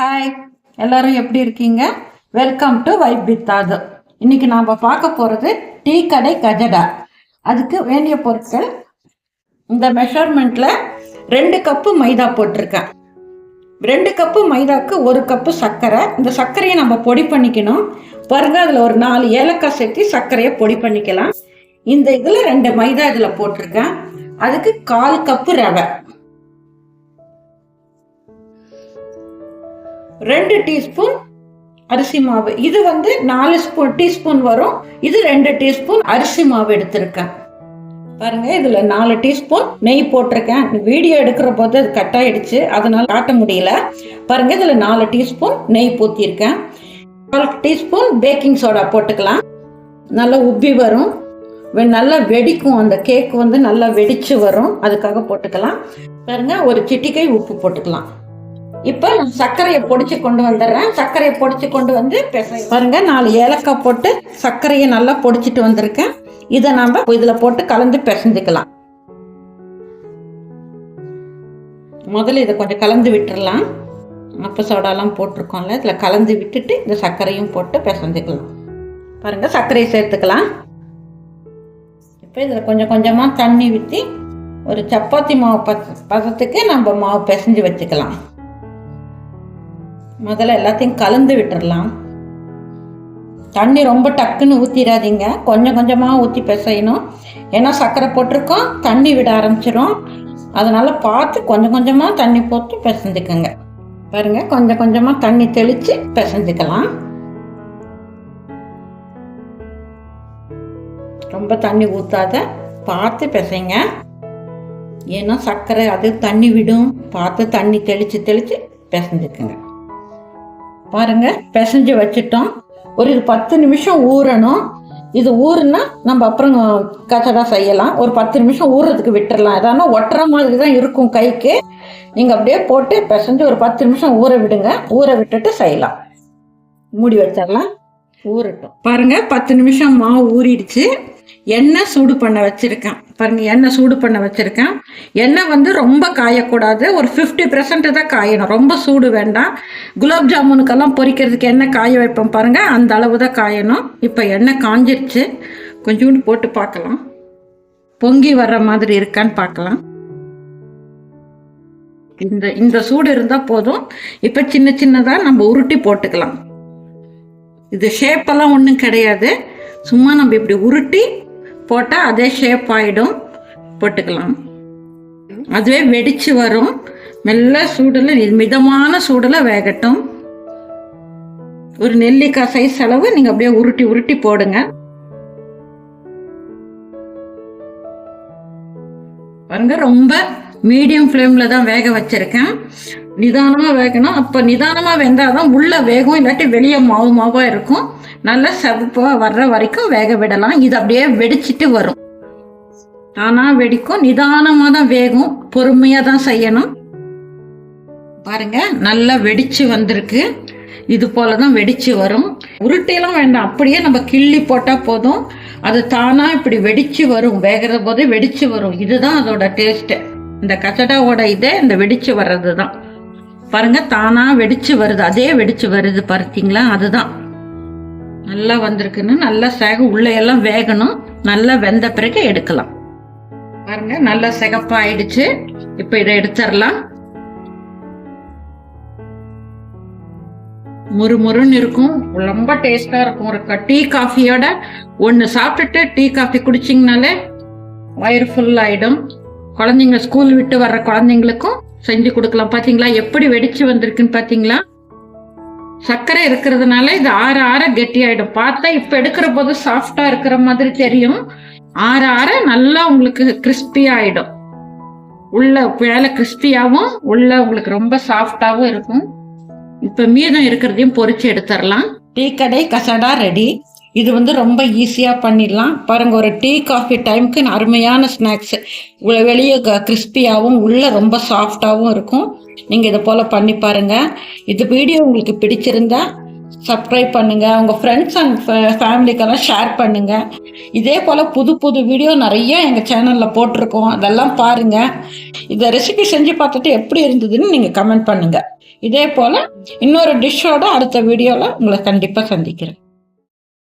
Hi எல்லாரும் எப்படி இருக்கீங்க? வெல்கம் டு வைப் வித்தாது இன்னைக்கு நாம் பார்க்க போகிறது டீ கடை கஜடா. அதுக்கு வேண்டிய பொருட்கள் இந்த மெஷர்மெண்ட்டில் ரெண்டு கப்பு மைதா போட்டிருக்கேன். ரெண்டு கப்பு மைதாக்கு ஒரு கப்பு சர்க்கரை. இந்த சர்க்கரையை நம்ம பொடி பண்ணிக்கணும். பாருங்க அதில் ஒரு நாலு ஏலக்காய் சேர்த்து சர்க்கரையை பொடி பண்ணிக்கலாம். இந்த இதில் ரெண்டு மைதா இதில் போட்டிருக்கேன். அதுக்கு கால் கப்பு ரவை. ரெண்டு டீஸ்பூன் அரிசி மாவு. இது வந்து நாலு ஸ்பூன் டீஸ்பூன் வரும். இது ரெண்டு டீஸ்பூன் அரிசி மாவு எடுத்திருக்கேன். பாருங்க இதுல நாலு டீஸ்பூன் நெய் போட்டிருக்கேன். வீடியோ எடுக்கிற போது அது கட் ஆயிடுச்சு. அதனால காட்ட முடியல. பாருங்க இதுல நாலு டீஸ்பூன் நெய் ஊற்றிருக்கேன் கால் டீஸ்பூன் பேக்கிங் சோடா போட்டுக்கலாம். நல்லா உப்பி வரும். வெ- நல்லா வெடிக்கும். அந்த கேக் வந்து நல்லா வெடிச்சு வரும். அதுக்காக போட்டுக்கலாம். பாருங்க ஒரு சிட்டிக்கை உப்பு போட்டுக்கலாம். இப்போ நான் சர்க்கரையை பொடிச்சு கொண்டு வந்துடுறேன். சர்க்கரையை பொடிச்சு கொண்டு வந்து பிசை பாருங்க நாலு ஏலக்காய் போட்டு சர்க்கரையை நல்லா பொடிச்சிட்டு வந்திருக்கேன். இதை நாம இதில் போட்டு கலந்து பிசைஞ்சுக்கலாம். முதல்ல இதை கொஞ்சம் கலந்து விட்டுடலாம் அப்ப சோடாலாம் போட்டிருக்கோம்ல இதில் கலந்து விட்டுட்டு இந்த சர்க்கரையும் போட்டு பிசைஞ்சுக்கலாம். பாருங்க சர்க்கரையை சேர்த்துக்கலாம். இப்போ இதில் கொஞ்சம் கொஞ்சமாக தண்ணி ஊற்றி ஒரு சப்பாத்தி மாவு பத பதத்துக்கு நம்ம மாவு பிசைஞ்சு வச்சுக்கலாம். முதல்ல எல்லாத்தையும் கலந்து விட்டுறலாம். தண்ணி ரொம்ப டக்குன்னு ஊற்றிடாதீங்க கொஞ்சம் கொஞ்சமாக ஊற்றி பிசையணும். ஏன்னா சர்க்கரை போட்டிருக்கோம் தண்ணி விட ஆரம்பிச்சிடும் அதனால் பார்த்து கொஞ்சம் கொஞ்சமாக தண்ணி போட்டு பிசைஞ்சுக்கோங்க. பாருங்கள் கொஞ்சம் கொஞ்சமாக தண்ணி தெளித்து பிசைஞ்சுக்கலாம். ரொம்ப தண்ணி ஊற்றாத பார்த்து பிசைங்க. ஏன்னா சர்க்கரை அது தண்ணி விடும். பார்த்து தண்ணி தெளித்து தெளித்து பிசைஞ்சுக்குங்க. பாருங்க பிசைஞ்சு வச்சுட்டோம். ஒரு இது பத்து நிமிஷம் ஊறணும். இது ஊறுனா நம்ம அப்புறம் கச்சடா செய்யலாம். ஒரு பத்து நிமிஷம் ஊறுறதுக்கு விட்டுறலாம். ஏதானா ஒட்டுற மாதிரி தான் இருக்கும் கைக்கு. நீங்கள் அப்படியே போட்டு பிசைஞ்சு ஒரு பத்து நிமிஷம் ஊற விடுங்க. ஊற விட்டுட்டு செய்யலாம். மூடி வச்சிடலாம். ஊறட்டும். பாருங்க பத்து நிமிஷம் மாவு ஊறிடுச்சு. எண்ணெய் சூடு பண்ண வச்சுருக்கேன். பாருங்கள் எண்ணெய் சூடு பண்ண வச்சுருக்கேன். எண்ணெய் வந்து ரொம்ப காயக்கூடாது. ஒரு ஃபிஃப்டி பர்சன்ட் தான் காயணும். ரொம்ப சூடு வேண்டாம். குலாப் ஜாமுனுக்கெல்லாம் பொரிக்கிறதுக்கு எண்ணெய் காய வைப்போம் பாருங்கள் அந்த அளவு தான் காயணும். இப்போ எண்ணெய் காஞ்சிருச்சு. கொஞ்சோண்டு போட்டு பார்க்கலாம். பொங்கி வர்ற மாதிரி இருக்கான்னு பார்க்கலாம். இந்த இந்த சூடு இருந்தால் போதும். இப்போ சின்ன சின்னதாக நம்ம உருட்டி போட்டுக்கலாம். இது ஷேப்பெல்லாம் ஒன்றும் கிடையாது. சும்மா நம்ம இப்படி உருட்டி போட்டால் அதே ஷேப் ஆகிடும் போட்டுக்கலாம். அதுவே வெடிச்சு வரும். மெல்ல சூடில் மிதமான சூடில் வேகட்டும். ஒரு நெல்லிக்காய் சைஸ் அளவு நீங்கள் அப்படியே உருட்டி உருட்டி போடுங்க. பாருங்க ரொம்ப மீடியம் ஃப்ளேமில் தான் வேக வச்சிருக்கேன். நிதானமாக வேகணும். அப்போ நிதானமாக வெந்தால் தான் உள்ளே வேகும் இல்லாட்டி வெளியே மாவு மாவாக இருக்கும். நல்லா செவப்பாக வர்ற வரைக்கும் வேக விடலாம். இது அப்படியே வெடிச்சிட்டு வரும். தானாக வெடிக்கும். நிதானமாக தான் வேகும். பொறுமையாக தான் செய்யணும். பாருங்கள் நல்லா வெடிச்சு வந்திருக்கு. இது போல தான் வெடிச்சு வரும். உருட்டையெல்லாம் வேண்டாம். அப்படியே நம்ம கிள்ளி போட்டால் போதும். அது தானாக இப்படி வெடிச்சு வரும். வேகிற போதே வெடிச்சு வரும். இதுதான் அதோட டேஸ்ட்டு இந்த கச்சடாவோட இதே இந்த வெடிச்சு வர்றது தான் பாருங்க தானா வெடிச்சு வருது. அதே வெடிச்சு வருது பார்த்தீங்களா? அதுதான். நல்லா வந்திருக்குன்னு நல்லா சேக உள்ளேயெல்லாம் வேகணும். நல்லா வெந்த பிறகு எடுக்கலாம். பாருங்க நல்லா சிகப்பா ஆயிடுச்சு இப்போ இதை எடுத்துடலாம். முறுமுறுன்னு இருக்கும். ரொம்ப டேஸ்டா இருக்கும். ஒரு க- டீ காஃபியோட ஒன்று சாப்பிட்டுட்டு டீ காஃபி குடிச்சிங்கனாலே வயிறு ஃபுல் ஆயிடும். குழந்தைங்க ஸ்கூல் விட்டு வர்ற குழந்தைங்களுக்கும் செஞ்சு கொடுக்கலாம். பார்த்தீங்களா எப்படி வெடிச்சு வந்திருக்குன்னு பார்த்தீங்களா சர்க்கரை இருக்கிறதுனால இது ஆற ஆற கெட்டியாயிடும். பார்த்தா இப்போ எடுக்கிற போது சாஃப்டா இருக்கிற மாதிரி தெரியும். ஆற ஆற நல்லா உங்களுக்கு கிறிஸ்பி ஆயிடும். உள்ள வேலை கிறிஸ்பியாகவும் உள்ள உங்களுக்கு ரொம்ப சாஃப்டாகவும் இருக்கும். இப்போ மீதம் இருக்கிறதையும் பொறிச்சு எடுத்துடலாம். டீ கடை கசடா ரெடி. இது வந்து ரொம்ப ஈஸியாக பண்ணிடலாம். பாருங்க ஒரு டீ காஃபி டைமுக்கு அருமையான ஸ்நாக்ஸ். வெளியே கிறிஸ்பியாகவும் உள்ளே ரொம்ப சாஃப்டாகவும் இருக்கும். நீங்கள் இதை போல் பண்ணி பாருங்க. இது வீடியோ உங்களுக்கு பிடிச்சிருந்தா சப்ஸ்கிரைப் பண்ணுங்கள் உங்கள் ஃப்ரெண்ட்ஸ் அண்ட் ஃபேமிலிக்கெல்லாம் ஷேர் பண்ணுங்கள் இதே போல் புது புது வீடியோ நிறைய எங்கள் சேனலில் போட்டிருக்கோம். அதெல்லாம் பாருங்கள் இந்த ரெசிபி செஞ்சு பார்த்துட்டு எப்படி இருந்ததுன்னு நீங்கள் கமெண்ட் பண்ணுங்கள் இதே போல் இன்னொரு டிஷ்ஷோட அடுத்த வீடியோவில் உங்களை கண்டிப்பாக சந்திக்கிறேன்.